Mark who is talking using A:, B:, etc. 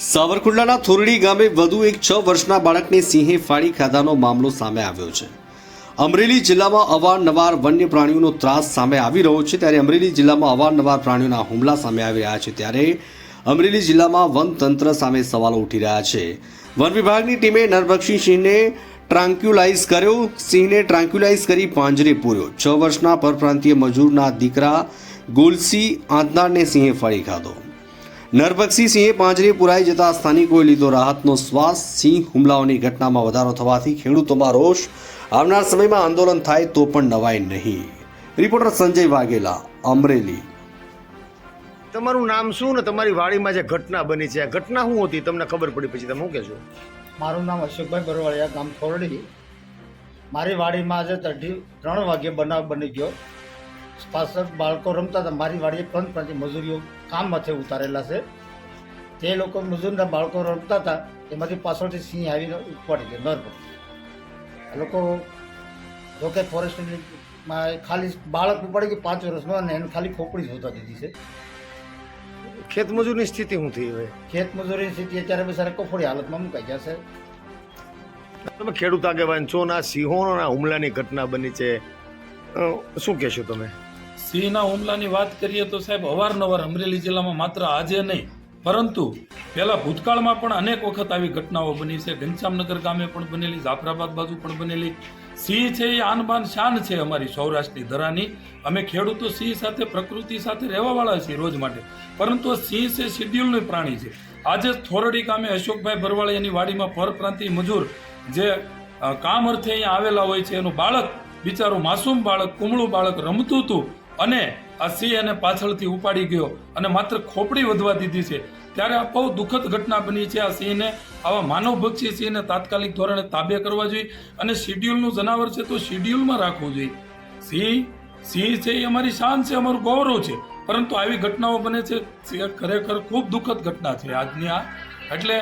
A: સાવરકુંડલાના થોરડી ગામે વધુ એક છ વર્ષના બાળકને સિંહે ફાડી ખાધાનો મામલો સામે આવ્યો છે. અમરેલી જિલ્લામાં અવારનવાર વન્ય પ્રાણીઓનો ત્રાસ સામે આવી રહ્યો છે. ત્યારે અમરેલી જિલ્લામાં અવારનવાર પ્રાણીઓના હુમલા સામે આવી રહ્યા છે. ત્યારે અમરેલી જિલ્લામાં વનતંત્ર સામે સવાલો ઉઠી રહ્યા છે. વન વિભાગની ટીમે નરભક્ષી સિંહને ટ્રાન્ક્યુલાઇઝ કર્યો. સિંહને ટ્રાન્ક્યુલાઇઝ કરી પાંજરે પૂર્યો. છ વર્ષના પરપ્રાંતીય મજૂરના દીકરા ગુલસી આંતનારને સિંહે ફાડી ખાધો. નરભક્ષી સિંહે પાંજરે પુરાઈ જતા સ્થાનિકોએ લીધો રાહતનો શ્વાસ. સિંહ હુમલાઓની ઘટનામાં વધારો થવાથી ખેડૂતોમાં રોષ. આવનાર સમયમાં આંદોલન થાય તો પણ નવાય નહીં. રિપોર્ટર સંજય વાઘેલા અમરેલી.
B: તમારું નામ શું ને તમારી વાડીમાં જે ઘટના બની છે? આ ઘટના શું હતી? તમને ખબર પડી પછી તમે શું કહેશો?
C: મારું નામ અશોકભાઈ બરવાળિયા ગામ ખોરડી. મારી વાડીમાં આજે તઢી ત્રણ વાગ્યે બનાવ બની ગયો. પાછળ બાળકો રમતા હતા. મારી વાડીએ પણ પાંચ મજૂરીઓ કામ માથે ઉતારેલા છે. તે લોકો મજૂરના બાળકો રમતા હતા. એમાંથી પાછળથી સિંહ આવીને ઉપાડી ગયો નર લોકો જોકે ફોરેસ્ટમાં ખાલી બાળક ઉપાડી ગયું પાંચ વર્ષનો અને એને ખાલી ખોપડી જોતા દીધી છે.
B: ખેતમજૂરની સ્થિતિ શું થઈ હવે?
C: ખેતમજૂરની સ્થિતિ અત્યારે બિચારા કફોડી હાલતમાં મુકાઈ છે.
B: તમે ખેડૂત આગેવાન છો ના સિંહોના હુમલાની ઘટના બની છે. શું કહેશો તમે?
D: સિંહના હુમલાની વાત કરીએ તો સાહેબ અવારનવાર અમરેલી જિલ્લામાં માત્ર આજે નહીં, પરંતુ પહેલા ભૂતકાળમાં પણ અનેક વખત આવી ઘટનાઓ બની છે. ઘનશ્યામનગર ગામે પણ બનેલી, જાફરાબાદ બાજુ પણ બનેલી. સિંહ છે એ આનબાન શાન છે અમારી સૌરાષ્ટ્રની ધરાની. અમે ખેડૂતો સિંહ સાથે, પ્રકૃતિ સાથે રહેવાવાળા છીએ રોજ માટે. પરંતુ સિંહ છે શિડ્યુલનું પ્રાણી છે. આજે થોરડી ગામે અશોકભાઈ બરવાળિયાની વાડીમાં પરપ્રાંતીય મજૂર જે કામ અર્થે અહીંયા આવેલા હોય છે. એનું બાળક, બિચારું માસૂમ બાળક, કુમળું બાળક રમતું હતું. અને આ સિંહ એને પાછળથી ઉપાડી ગયો અને માત્ર ખોપડી વધવા દીધી છે. ત્યારે આ બહુ દુઃખદ ઘટના બની છે. આ સિંહને આવા માનવભક્ષી સિંહને તાત્કાલિક ધોરણે તાબે કરવા જોઈએ અને શિડ્યુલનું જનાવર છે તો શિડ્યુલમાં રાખવું જોઈએ. સિંહ સિંહ છે એ અમારી શાન છે, અમારું ગૌરવ છે. પરંતુ આવી ઘટનાઓ બને છે. ખરેખર ખૂબ દુઃખદ ઘટના છે આજની આ. એટલે